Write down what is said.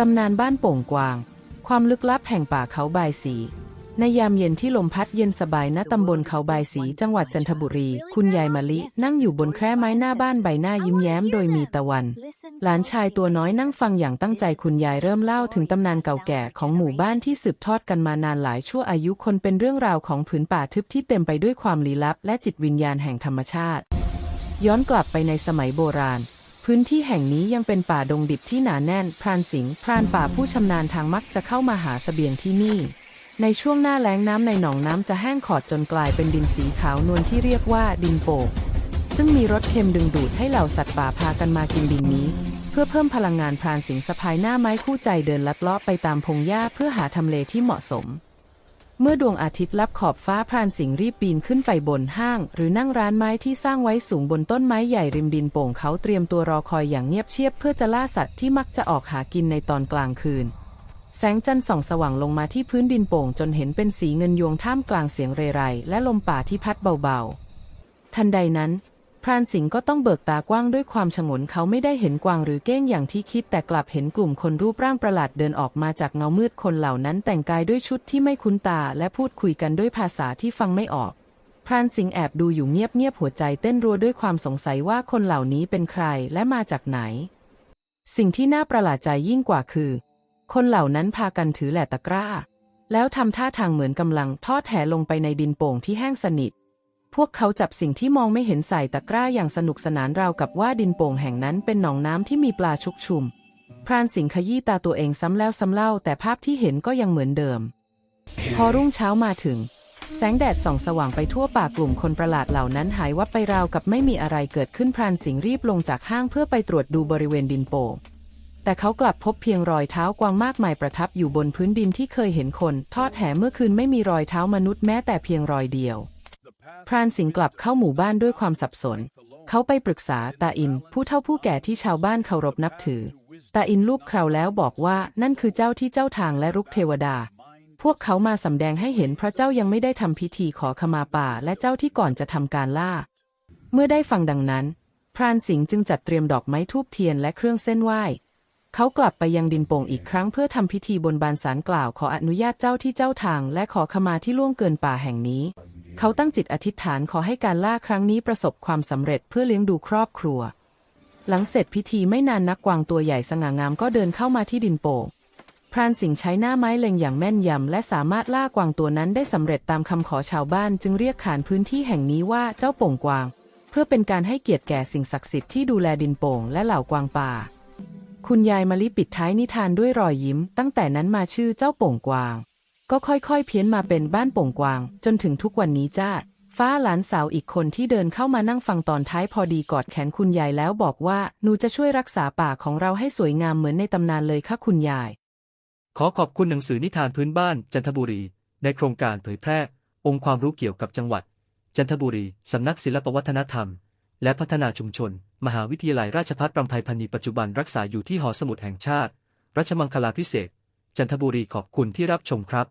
ตำนานบ้านโป่งกวาง ความลึกลับแห่งป่าเขาบายสีในยามเย็นที่ลมพัดเย็นสบายณตำบลเขาบายสีจังหวัดจันทบุรี คุณยายมะลินั่งอยู่บนแคร่ไม้หน้าบ้านใบหน้ายิ้มแย้มโดยมีตะวัน หลานชายตัวน้อยนั่งฟังอย่างตั้งใจคุณยายเริ่มเล่าถึงตำนานเก่าแก่ของหมู่บ้านที่สืบทอดกันมานานหลายชั่วอายุคนเป็นเรื่องราวของผืนป่าทึบที่เต็มไปด้วยความลี้ลับ และจิตวิญญาณแห่งธรรมชาติ ย้อนกลับไปในสมัยโบราณ พื้นที่แห่งนี้ยังเป็นป่าดงดิบที่หนาแน่น พรานสิงห์พรานป่าผู้ชำนาญทางมักจะเข้ามาหาเสบียงที่นี่ ในช่วงหน้าแล้งน้ำในหนองน้ำจะแห้งขอดจนกลายเป็นดินสีขาวนวลที่เรียกว่าดินโป่งซึ่งมีรสเค็มดึงดูดให้เหล่าสัตว์ป่าพากันมากินดินนี้ เพื่อเพิ่มพลังงานพรานสิงห์สะพายหน้าไม้คู่ใจเดินลัดเลาะไปตามพงหญ้าเพื่อหาทำเลที่เหมาะสม เมื่อดวงอาทิตย์ลับขอบฟ้าพรานสิงห์รีบปีนขึ้นไปบนห้าง หรือนั่งร้านไม้ที่สร้างไว้สูงบนต้นไม้ใหญ่ริมดินโป่งเขาเตรียมตัวรอคอยอย่างเงียบเชียบเพื่อจะล่าสัตว์ที่มักจะออกหากินในตอนกลางคืน แสงจันทร์ส่องสว่างลงมาที่พื้นดินโป่งจนเห็นเป็นสีเงินยวงท่ามกลางเสียงเรไรและลมป่าที่พัดเบาๆ ทันใดนั้น พรานสิงห์ก็ต้องเบิกตากว้างด้วยความฉงนเขาไม่ได้เห็นกวางหรือเก้งอย่างที่คิดแต่กลับเห็นกลุ่มคนรูปร่างประหลาดเดินออกมาจากเงามืดคนเหล่านั้นแต่งกายด้วยชุดที่ไม่คุ้นตาและพูดคุยกันด้วยภาษาที่ฟังไม่ออก พรานสิงห์แอบดูอยู่เงียบๆหัวใจเต้นรัวด้วยความสงสัยว่าคนเหล่านี้เป็นใครและมาจากไหน สิ่งที่น่าประหลาดใจยิ่งกว่าคือ คนเหล่านั้นพากันถือแหลตะกร้า แล้วทำท่าทางเหมือนกำลังทอดแหลงไปในดินโป่งที่แห้งสนิท พวกเขาจับสิ่งที่มองไม่เห็นใส่ตะกร้าอย่างสนุกสนานราวกับว่าดินโป่งแห่งนั้นเป็นหนองน้ำที่มีปลาชุกชุม พรานสิงขยี้ตาตัวเองซ้ำแล้วซ้ำเล่า แต่ภาพที่เห็นก็ยังเหมือนเดิม พอรุ่งเช้ามาถึง แสงแดดส่องสว่างไปทั่วป่ากลุ่มคนประหลาดเหล่านั้นหายวับไปราวกับไม่มีอะไรเกิดขึ้นพรานสิงรีบลงจากห้างเพื่อไปตรวจดูบริเวณดินโป่งแต่เขากลับพบเพียงรอยเท้ากวางมากมายประทับอยู่บนพื้นดินที่เคยเห็นคน ทอดแห่เมื่อคืนไม่มีรอยเท้ามนุษย์แม้แต่เพียงรอยเดียว พรานสิงห์กลับเข้าหมู่บ้านด้วยความสับสน เขาไปปรึกษาตาอินผู้เฒ่าผู้แก่ที่ชาวบ้านเคารพนับถือ ตาอินรูปคราวแล้วบอกว่านั่นคือเจ้าที่เจ้าทางและรุกเทวดา พวกเขามาสำแดงให้เห็นเพราะเจ้ายังไม่ได้ทำพิธีขอขมาป่าและเจ้าที่ก่อนจะทำการล่า เมื่อได้ฟังดังนั้น พรานสิงห์จึงจัดเตรียมดอกไม้ทูบเทียนและเครื่องเส้นไหว้เขากลับไปยังดินโป่งอีกครั้งเพื่อทำพิธีบนบานสารกล่าวขออนุญาตเจ้าที่เจ้าทางและขอขมาที่ล่วงเกินป่าแห่งนี้ เขาตั้งจิตอธิษฐานขอให้การล่าครั้งนี้ประสบความสำเร็จเพื่อเลี้ยงดูครอบครัว หลังเสร็จพิธีไม่นานนักกวางตัวใหญ่สง่างามก็เดินเข้ามาที่ดินโป่งพรานสิงห์ใช้หน้าไม้เล็งอย่างแม่นยำและสามารถล่ากวางตัวนั้นได้สำเร็จตามคำขอชาวบ้านจึงเรียกขานพื้นที่แห่งนี้ว่าเจ้าโป่งกวาง เพื่อเป็นการให้เกียรติแก่สิ่งศักดิ์สิทธิ์ที่ดูแลดินโป่งและเหล่ากวางป่า คุณยายมะลิปิดท้ายนิทานด้วยรอยยิ้ม ตั้งแต่นั้นมาชื่อเจ้าโป่งกวาง ก็ค่อยๆ เพี้ยนมาเป็นบ้านโป่งกวาง จนถึงทุกวันนี้จ้า ฟ้าหลานสาวอีกคนที่เดินเข้ามานั่งฟังตอนท้ายพอดีกอดแขนคุณยายแล้วบอกว่า หนูจะช่วยรักษาป่าของเราให้สวยงามเหมือนในตำนานเลยค่ะคุณยาย ขอขอบคุณหนังสือนิทานพื้นบ้านจันทบุรี ในโครงการเผยแพร่ องค์ความรู้เกี่ยวกับจังหวัด จันทบุรีสำนักศิลปวัฒนธรรม และพัฒนาชุมชน มหาวิทยาลัยราชภัฏรำไพพรรณีปัจจุบันรักษาอยู่ที่หอสมุดแห่งชาติ รัชมังคลาพิเศษจันทบุรีขอบคุณที่รับชมครับ